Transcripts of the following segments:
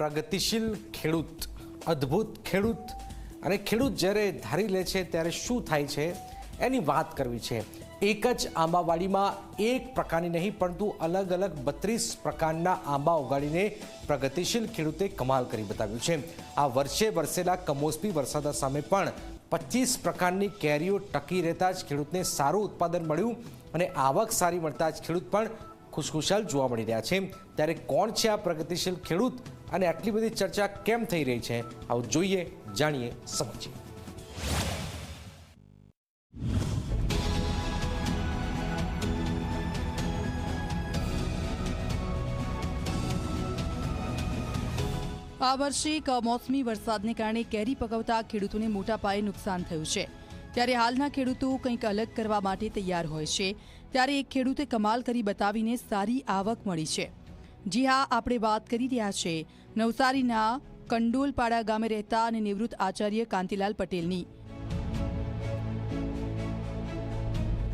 પ્રગતિશીલ ખેડૂત, અદ્ભુત ખેડૂત. અને ખેડૂત જ્યારે ધારી લે છે ત્યારે શું થાય છે? એની વાત કરવી છે. એક જ આંબાવાડીમાં એક પ્રકારની નહીં, પરંતુ અલગ અલગ બત્રીસ પ્રકારના આંબા ઉગાડીને પ્રગતિશીલ ખેડૂતે કમાલ કરી બતાવ્યું છે. આ વર્ષે વરસેલા કમોસમી વરસાદ સામે પણ પચીસ પ્રકારની કેરીઓ ટકી રહેતા જ ખેડૂતને સારું ઉત્પાદન મળ્યું અને આવક સારી મળતા જ ખેડૂત પણ ખુશખુશાલ જોવા મળી રહ્યા છે. ત્યારે કોણ છે આ પ્રગતિશીલ ખેડૂત? અને આટલી બધી ચર્ચા કેમ થઈ રહી છે, આવું જોઈએ, જાણીએ, સમજીએ. આ વર્ષે કમોસમી વરસાદને કારણે કેરી પકવતા ખેડૂતોને મોટા પાયે નુકસાન થયું છે. ત્યારે હાલના ખેડૂતો કંઈક અલગ કરવા માટે તૈયાર હોય છે. ત્યારે એક ખેડૂતે કમાલ કરી બતાવીને સારી આવક મળી છે. જી હા, આપણે વાત કરી રહ્યા છે. નવસારીના કંડોલપાડા ગામે રહેતા અને નિવૃત્ત આચાર્ય કાંતિલાલ પટેલની.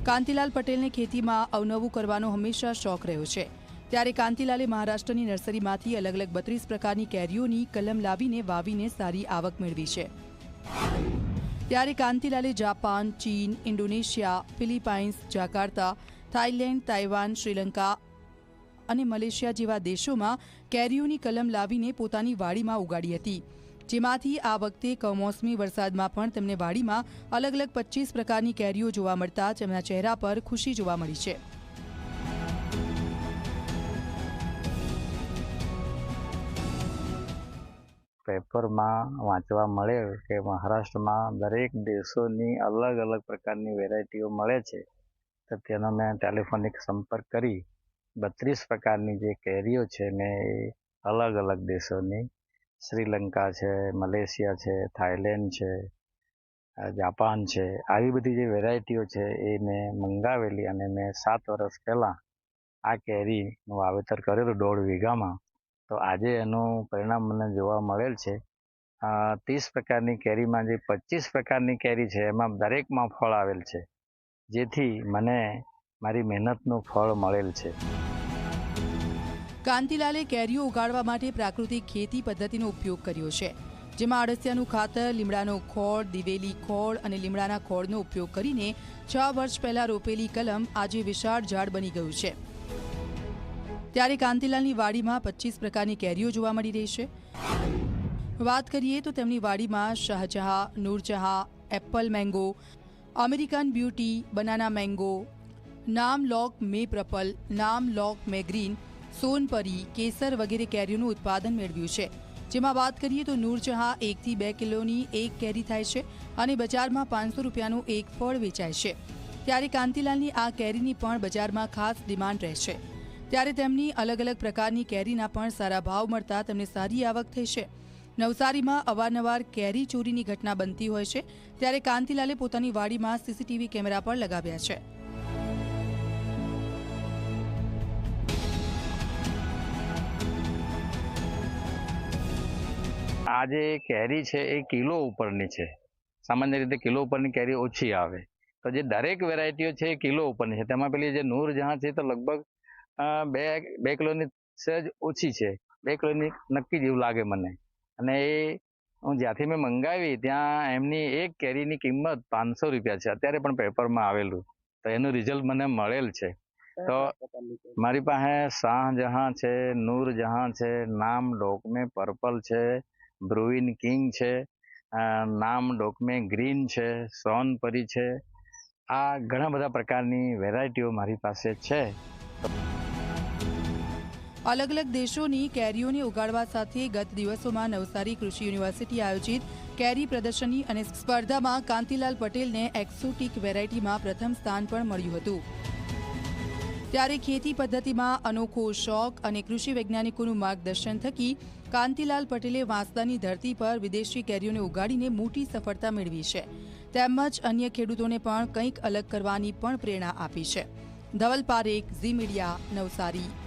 કાંતિલાલ પટેલને ખેતીમાં અવનવું કરવાનો હંમેશા શોખ રહ્યો છે. ત્યારે કાંતિલાલે મહારાષ્ટ્રની નર્સરીમાંથી અલગ અલગ બત્રીસ પ્રકારની કેરીઓની કલમ લાવીને વાવીને સારી આવક મેળવી છે. ત્યારે કાંતિલાલે જાપાન, ચીન, Indonesia, Philippines, Jakarta, Thailand, Taiwan, Sri Lanka અને મલેશિયા જેવા દેશોમાં કેરીઓની કલમ લાવીને પોતાની વાડીમાં ઉગાડી હતી. જેમાંથી આ વખતે કમોસમી વરસાદમાં પણ તેમને વાડીમાં અલગ અલગ પચીસ પ્રકારની કેરીઓ જોવા મળતા તેમના ચહેરા પર ખુશી જોવા મળી છે. પેપરમાં વાંચવા મળે કે મહારાષ્ટ્રમાં દરેક દેશોની અલગ અલગ પ્રકારની વેરાયટીઓ મળે છે. તો તેનો મેં ટેલિફોનિક સંપર્ક કરી. બત્રીસ પ્રકારની જે કેરીઓ છે ને એ અલગ અલગ દેશોની. શ્રીલંકા છે, મલેશિયા છે, થાઇલેન્ડ છે જાપાન છે. આવી બધી જે વેરાયટીઓ છે એ મેં મંગાવેલી અને મેં સાત વર્ષ પહેલાં આ કેરીનું વાવેતર કરેલું દોઢ વીઘામાં. તો આજે એનું પરિણામ મને જોવા મળેલ છે. ત્રીસ પ્રકારની કેરીમાં જે પચીસ પ્રકારની કેરી છે એમાં દરેકમાં ફળ આવેલ છે. જેથી મને મારી મહેનતનું ફળ મળેલ છે. કાંતિલાલે કેરીઓ ઉગાડવા માટે પ્રાકૃતિક ખેતી પદ્ધતિનો ઉપયોગ કર્યો છે, જેમાં અળસિયાનું ખાતર, લીમડાનો ખોળ, દિવેલી ખોળ અને લીમડાના ખોળનો ઉપયોગ કરીને છ વર્ષ પહેલા રોપેલી કલમ આજે વિશાળ ઝાડ બની ગયું છે. ત્યારે કાંતિલાલની વાડીમાં પચીસ પ્રકારની કેરીઓ જોવા મળી રહી છે. વાત કરીએ તો તેમની વાડીમાં Shahjahan, Noorjahan, apple mango, American beauty, banana mango નામ લોક મે પ્રપલ નામ લોક મે ગ્રીન સોનપરી કેસર વગેરે કેરીઓનું ઉત્પાદન મેળવ્યું છે. જેમાં વાત કરીએ તો નૂરજહાં એકથી બે કિલોની એક કેરી થાય છે અને બજારમાં પાંચસો રૂપિયાનું એક ફળ વેચાય છે. ત્યારે કાંતિલાલની આ કેરીની પણ બજારમાં ખાસ ડિમાન્ડ રહેશે ત્યારે તેમની અલગ અલગ પ્રકારની કેરીના પણ સારા ભાવ મળતા તેમને સારી આવક થઈ છે. નવસારીમાં અવારનવાર કેરી ચોરીની ઘટના બનતી હોય છે, ત્યારે કાંતિલાલે પોતાની વાડીમાં સીસીટીવી કેમેરા પણ લગાવ્યા છે. આ જે કેરી છે એ કિલો ઉપરની છે. સામાન્ય રીતે કિલો ઉપરની કેરી ઓછી આવે. તો જે દરેક વેરાયટીઓ છે એ કિલો ઉપરની છે. તેમાં પેલી જે નૂરજહાં છે તો લગભગ બે બે કિલોની સહેજ ઓછી છે. બે કિલોની નક્કી જેવું લાગે મને. અને એ હું જ્યાંથી મેં મંગાવી ત્યાં એમની એક કેરીની કિંમત પાંચસો રૂપિયા છે. અત્યારે પણ પેપરમાં આવેલું. તો એનું રિઝલ્ટ મને મળેલ છે. તો મારી પાસે શાહજહાં છે નૂરજહાં છે, નામ ડોકમે પર્પલ છે બ્રુવિન કિંગ છે નામ ડોકમે ગ્રીન છે સોનપરી છે. આ ઘણા બધા પ્રકારની વેરાયટીઓ મારી પાસે છે. અલગ અલગ દેશોની કેરીઓને ઉગાડવા સાથે ગત દિવસોમાં નવસારી કૃષિ યુનિવર્સિટી આયોજિત કેરી પ્રદર્શની અને સ્પર્ધામાં કાંતિલાલ પટેલને એક્સોટિક વેરાયટીમાં પ્રથમ સ્થાન પણ મળ્યું હતું. ત્યારે ખેતી પદ્ધતિમાં અનોખો શોખ અને કૃષિ વૈજ્ઞાનિકોનું માર્ગદર્શન થકી કાંતિલાલ પટેલે વાંસદાની ધરતી પર વિદેશી કેરીઓને ઉગાડીને મોટી સફળતા મેળવી છે. તેમજ અન્ય ખેડૂતોને પણ કંઈક અલગ કરવાની પણ પ્રેરણા આપી છે. ધવલ પારેખ, ઝી મીડિયા, નવસારી.